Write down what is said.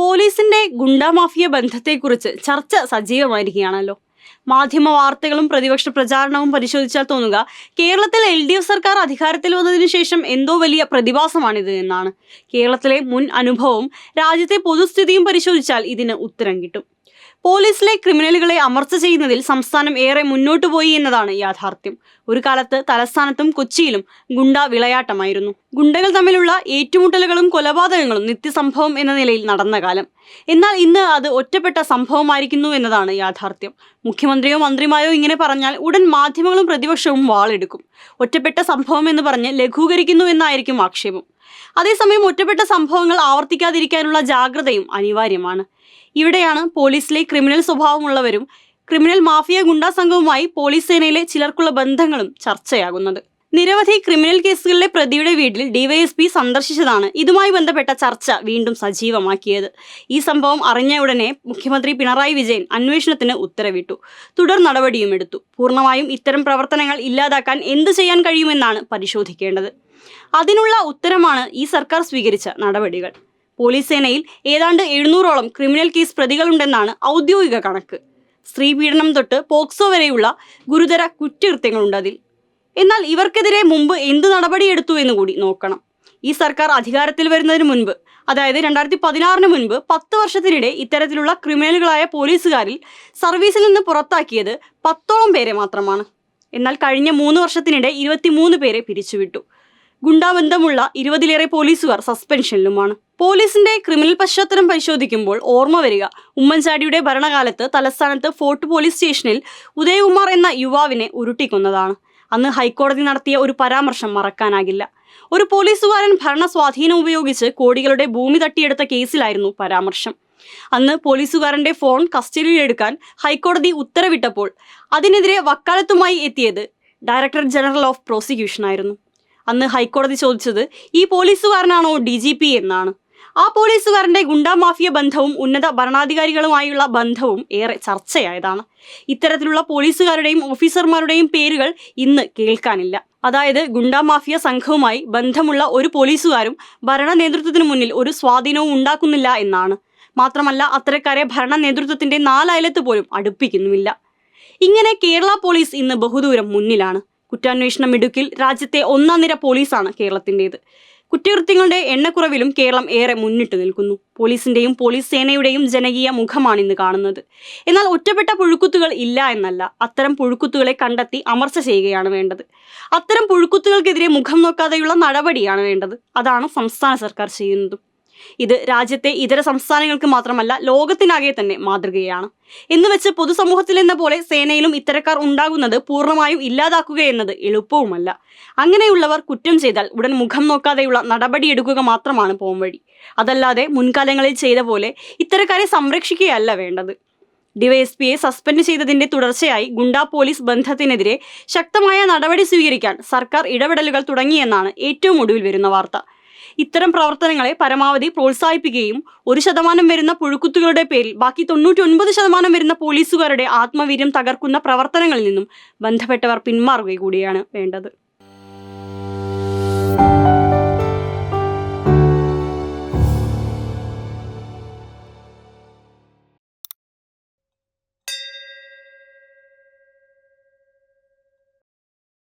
പോലീസിന്റെ ഗുണ്ടാ മാഫിയ ബന്ധത്തെക്കുറിച്ച് ചർച്ച സജീവമായിരിക്കുകയാണല്ലോ. മാധ്യമ വാർത്തകളും പ്രതിപക്ഷ പ്രചാരണവും പരിശോധിച്ചാൽ തോന്നുക കേരളത്തിൽ എൽ ഡി എഫ് സർക്കാർ അധികാരത്തിൽ വന്നതിനു ശേഷം എന്തോ വലിയ പ്രതിഭാസമാണിത് എന്നാണ്. കേരളത്തിലെ മുൻ അനുഭവവും രാജ്യത്തെ പൊതുസ്ഥിതിയും പരിശോധിച്ചാൽ ഇതിന് ഉത്തരം കിട്ടും. പോലീസിലെ ക്രിമിനലുകളെ അമർച്ച ചെയ്യുന്നതിൽ സംസ്ഥാനം ഏറെ മുന്നോട്ടു പോയി എന്നതാണ് യാഥാർത്ഥ്യം. ഒരു കാലത്ത് തലസ്ഥാനത്തും കൊച്ചിയിലും ഗുണ്ട വിളയാട്ടമായിരുന്നു. ഗുണ്ടകൾ തമ്മിലുള്ള ഏറ്റുമുട്ടലുകളും കൊലപാതകങ്ങളും നിത്യസംഭവം എന്ന നിലയിൽ നടന്ന കാലം. എന്നാൽ ഇന്ന് അത് ഒറ്റപ്പെട്ട സംഭവമായിരിക്കുന്നു എന്നതാണ് യാഥാർത്ഥ്യം. മുഖ്യമന്ത്രിയോ മന്ത്രിമാരോ ഇങ്ങനെ പറഞ്ഞാൽ ഉടൻ മാധ്യമങ്ങളും പ്രതിപക്ഷവും വാളെടുക്കും. ഒറ്റപ്പെട്ട സംഭവം എന്ന് പറഞ്ഞ് ലഘൂകരിക്കുന്നു എന്നായിരിക്കും ആക്ഷേപം. അതേസമയം ഒറ്റപ്പെട്ട സംഭവങ്ങൾ ആവർത്തിക്കാതിരിക്കാനുള്ള ജാഗ്രതയും അനിവാര്യമാണ്. ഇവിടെയാണ് പോലീസിലെ ക്രിമിനൽ സ്വഭാവമുള്ളവരും ക്രിമിനൽ മാഫിയ ഗുണ്ടാ സംഘവുമായി പോലീസ് സേനയിലെ ചിലർക്കുള്ള ബന്ധങ്ങളും ചർച്ചയാകുന്നത്. നിരവധി ക്രിമിനൽ കേസുകളിലെ പ്രതിയുടെ വീട്ടിൽ ഡിവൈഎസ്പി സന്ദർശിച്ചതാണ് ഇതുമായി ബന്ധപ്പെട്ട ചർച്ച വീണ്ടും സജീവമാക്കിയത്. ഈ സംഭവം അറിഞ്ഞ ഉടനെ മുഖ്യമന്ത്രി പിണറായി വിജയൻ അന്വേഷണത്തിന് ഉത്തരവിട്ടു. തുടർ നടപടിയും എടുത്തു. പൂർണമായും ഇത്തരം പ്രവർത്തനങ്ങൾ ഇല്ലാതാക്കാൻ എന്ത് ചെയ്യാൻ കഴിയുമെന്നാണ് പരിശോധിക്കേണ്ടത്. അതിനുള്ള ഉത്തരമാണ് ഈ സർക്കാർ സ്വീകരിച്ച നടപടികൾ. പോലീസ് സേനയിൽ ഏതാണ്ട് എഴുന്നൂറോളം ക്രിമിനൽ കേസ് പ്രതികളുണ്ടെന്നാണ് ഔദ്യോഗിക കണക്ക്. സ്ത്രീ പീഡനം തൊട്ട് പോക്സോ വരെയുള്ള ഗുരുതര കുറ്റകൃത്യങ്ങളുണ്ട് അതിൽ. എന്നാൽ ഇവർക്കെതിരെ മുമ്പ് എന്ത് നടപടിയെടുത്തു എന്ന് കൂടി നോക്കണം. ഈ സർക്കാർ അധികാരത്തിൽ വരുന്നതിന് മുൻപ് അതായത് രണ്ടായിരത്തി പതിനാറിന് മുൻപ് പത്ത് വർഷത്തിനിടെ ഇത്തരത്തിലുള്ള ക്രിമിനലുകളായ പോലീസുകാരിൽ സർവീസിൽ നിന്ന് പുറത്താക്കിയത് പത്തോളം പേരെ മാത്രമാണ്. എന്നാൽ കഴിഞ്ഞ മൂന്ന് വർഷത്തിനിടെ ഇരുപത്തിമൂന്ന് പേരെ പിരിച്ചുവിട്ടു. ഗുണ്ടാബന്ധമുള്ള ഇരുപതിലേറെ പോലീസുകാർ സസ്പെൻഷനിലുമാണ്. പോലീസിന്റെ ക്രിമിനൽ പശ്ചാത്തലം പരിശോധിക്കുമ്പോൾ ഓർമ്മ വരിക ഉമ്മൻചാണ്ടിയുടെ ഭരണകാലത്ത് തലസ്ഥാനത്ത് ഫോർട്ട് പോലീസ് സ്റ്റേഷനിൽ ഉദയകുമാർ എന്ന യുവാവിനെ ഉരുട്ടിക്കൊന്നതാണ്. അന്ന് ഹൈക്കോടതി നടത്തിയ ഒരു പരാമർശം മറക്കാനാകില്ല. ഒരു പോലീസുകാരൻ ഭരണ സ്വാധീനം ഉപയോഗിച്ച് കോടികളുടെ ഭൂമി തട്ടിയെടുത്ത കേസിലായിരുന്നു പരാമർശം. അന്ന് പോലീസുകാരന്റെ ഫോൺ കസ്റ്റഡിയിലെടുക്കാൻ ഹൈക്കോടതി ഉത്തരവിട്ടപ്പോൾ അതിനെതിരെ വക്കാലത്തുമായി എത്തിയത് ഡയറക്ടർ ജനറൽ ഓഫ് പ്രോസിക്യൂഷൻ ആയിരുന്നു അന്ന് ഹൈക്കോടതി ചോദിച്ചത് ഈ പോലീസുകാരനാണോ ഡി ജി പി എന്നാണ്? ആ പോലീസുകാരന്റെ ഗുണ്ടാ മാഫിയ ബന്ധവും ഉന്നത ഭരണാധികാരികളുമായുള്ള ബന്ധവും ഏറെ ചർച്ചയായതാണ്. ഇത്തരത്തിലുള്ള പോലീസുകാരുടെയും ഓഫീസർമാരുടെയും പേരുകൾ ഇന്ന് കേൾക്കാനില്ല. അതായത് ഗുണ്ടാ മാഫിയ സംഘവുമായി ബന്ധമുള്ള ഒരു പോലീസുകാരും ഭരണ നേതൃത്വത്തിന് മുന്നിൽ ഒരു സ്വാധീനവും ഉണ്ടാക്കുന്നില്ല എന്നാണ്. മാത്രമല്ല അത്തരക്കാരെ ഭരണ നേതൃത്വത്തിന്റെ നാലയലത്ത് പോലും അടുപ്പിക്കുന്നുമില്ല. ഇങ്ങനെ കേരള പോലീസ് ഇന്ന് ബഹുദൂരം മുന്നിലാണ്. കുറ്റാന്വേഷണ മിടുക്കിൽ രാജ്യത്തെ ഒന്നാം നിര പോലീസാണ് കേരളത്തിന്റേത്. കുറ്റകൃത്യങ്ങളുടെ എണ്ണക്കുറവിലും കേരളം ഏറെ മുന്നിട്ട് നിൽക്കുന്നു. പോലീസിന്റെയും പോലീസ് സേനയുടെയും ജനകീയ മുഖമാണ് ഇന്ന് കാണുന്നത്. എന്നാൽ ഒറ്റപ്പെട്ട പുഴുക്കുത്തുകൾ ഇല്ല എന്നല്ല അത്തരം പുഴുക്കുത്തുകളെ കണ്ടെത്തി അമർച്ച ചെയ്യുകയാണ് വേണ്ടത്. അത്തരം പുഴുക്കുത്തുകൾക്കെതിരെ മുഖം നോക്കാതെയുള്ള നടപടിയാണ് വേണ്ടത്. അതാണ് സംസ്ഥാന സർക്കാർ ചെയ്യുന്നതും. ഇത് രാജ്യത്തെ ഇതര സംസ്ഥാനങ്ങൾക്ക് മാത്രമല്ല ലോകത്തിനാകെ തന്നെ മാതൃകയാണ്. എന്ന് വെച്ച് പൊതുസമൂഹത്തിൽ എന്ന പോലെ സേനയിലും ഇത്തരക്കാർ ഉണ്ടാകുന്നത് പൂർണമായും ഇല്ലാതാക്കുക എന്നത് എളുപ്പവുമല്ല. അങ്ങനെയുള്ളവർ കുറ്റം ചെയ്താൽ ഉടൻ മുഖം നോക്കാതെയുള്ള നടപടിയെടുക്കുക മാത്രമാണ് പോംവഴി. അതല്ലാതെ മുൻകാലങ്ങളിൽ ചെയ്ത പോലെ ഇത്തരക്കാരെ സംരക്ഷിക്കുകയല്ല വേണ്ടത്. ഡിവൈഎസ്പിയെ സസ്പെൻഡ് ചെയ്തതിന്റെ തുടർച്ചയായി ഗുണ്ടാ പോലീസ് ബന്ധത്തിനെതിരെ ശക്തമായ നടപടി സ്വീകരിക്കാൻ സർക്കാർ ഇടപെടലുകൾ തുടങ്ങിയെന്നാണ് ഏറ്റവും ഒടുവിൽ വരുന്ന വാർത്ത. ഇത്തരം പ്രവർത്തനങ്ങളെ പരമാവധി പ്രോത്സാഹിപ്പിക്കുകയും ഒരു ശതമാനം വരുന്ന പുഴുക്കുത്തുകളുടെ പേരിൽ ബാക്കി തൊണ്ണൂറ്റി ഒൻപത് ശതമാനം വരുന്ന പോലീസുകാരുടെ ആത്മവീര്യം തകർക്കുന്ന പ്രവർത്തനങ്ങളിൽ നിന്നും ബന്ധപ്പെട്ടവർ പിന്മാറുക കൂടിയാണ് വേണ്ടത്.